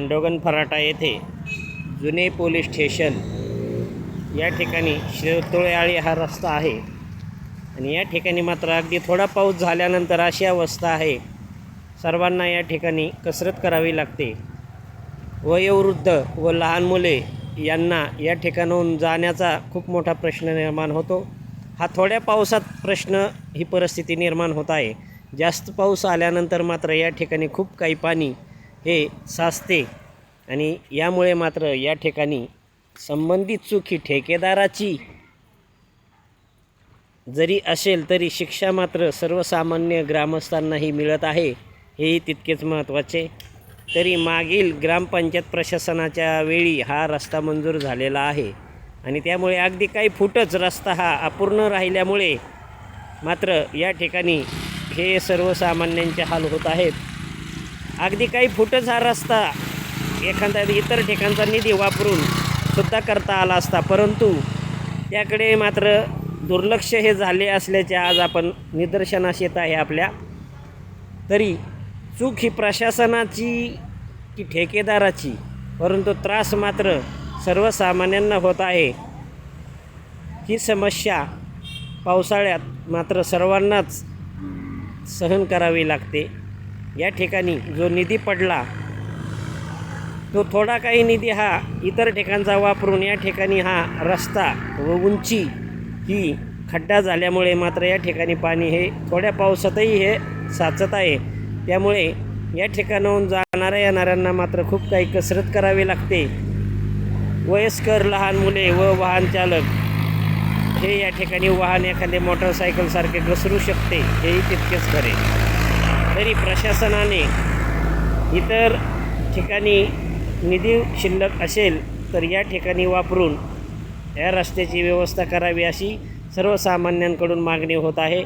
खंडोगन फराटा येथे जुने police station या ठिकाणी शिरतोळेआळी हा रस्ता आहे. आणि या ठिकाणी मात्र अगदी थोडा पाऊस झाल्यानंतर अशी अवस्था आहे. सर्वांना या ठिकाणी कसरत करावी लागते. वयोवृद्ध व लहान मुले यांना या ठिकाणाहून जाण्याचा खूप मोठा प्रश्न निर्माण होतो. हा थोड्या पावसात प्रश्न ही परिस्थिती निर्माण होत आहे. जास्त पाऊस आल्यानंतर मात्र या ठिकाणी खूप काही पाणी हे साचते. आणि यामुळे मात्र या ठिकाणी संबंधित चूक ही ठेकेदाराची. जरी असेल तरी शिक्षा मात्र सर्वसामान्य ग्रामस्थांनाही मिळत आहे. हेही तितकेच महत्त्वाचे. तरी मागील ग्रामपंचायत प्रशासनाच्या वेळी हा रस्ता मंजूर झालेला आहे. आणि त्यामुळे अगदी काही फुटच रस्ता हा अपूर्ण राहिल्यामुळे मात्र या ठिकाणी हे सर्वसामान्यांचे हाल होत आहेत. अगदी काही फुटच हा रस्ता एखादा इतर ठिकाणचा निधी वापरून सुद्धा करता आला असता. परंतु त्याकडे मात्र दुर्लक्ष हे झाले असल्याचे आज आपण निदर्शनास येत आहे आपल्या. तरी चूक ही प्रशासनाची की ठेकेदाराची? परंतु त्रास मात्र सर्वसामान्यांना होत आहे. ही समस्या पावसाळ्यात मात्र सर्वांनाच सहन करावी लागते. या ठिकाणी जो निधी पडला तो थोडा काही निधी हा इतर ठिकाणचा वापरून या ठिकाणी हा रस्ता व उंची ही खड्डा झाल्यामुळे मात्र या ठिकाणी पाणी हे थोड्या पावसातही हे साचत आहे. त्यामुळे या ठिकाणाहून जाणाऱ्या येणाऱ्यांना मात्र खूप काही कसरत करावी लागते. वयस्कर लहान मुले व वाहन चालक हे या ठिकाणी वाहन एखादे मोटरसायकलसारखे घसरू शकते हेही तितकेच खरे. तरी प्रशासनाने इतर ठिकाणी निधी शिल्लक असेल तर या ठिकाणी वापरून या रस्त्याची व्यवस्था करावी अशी सर्वसामान्यांकडून मागणी होत आहे.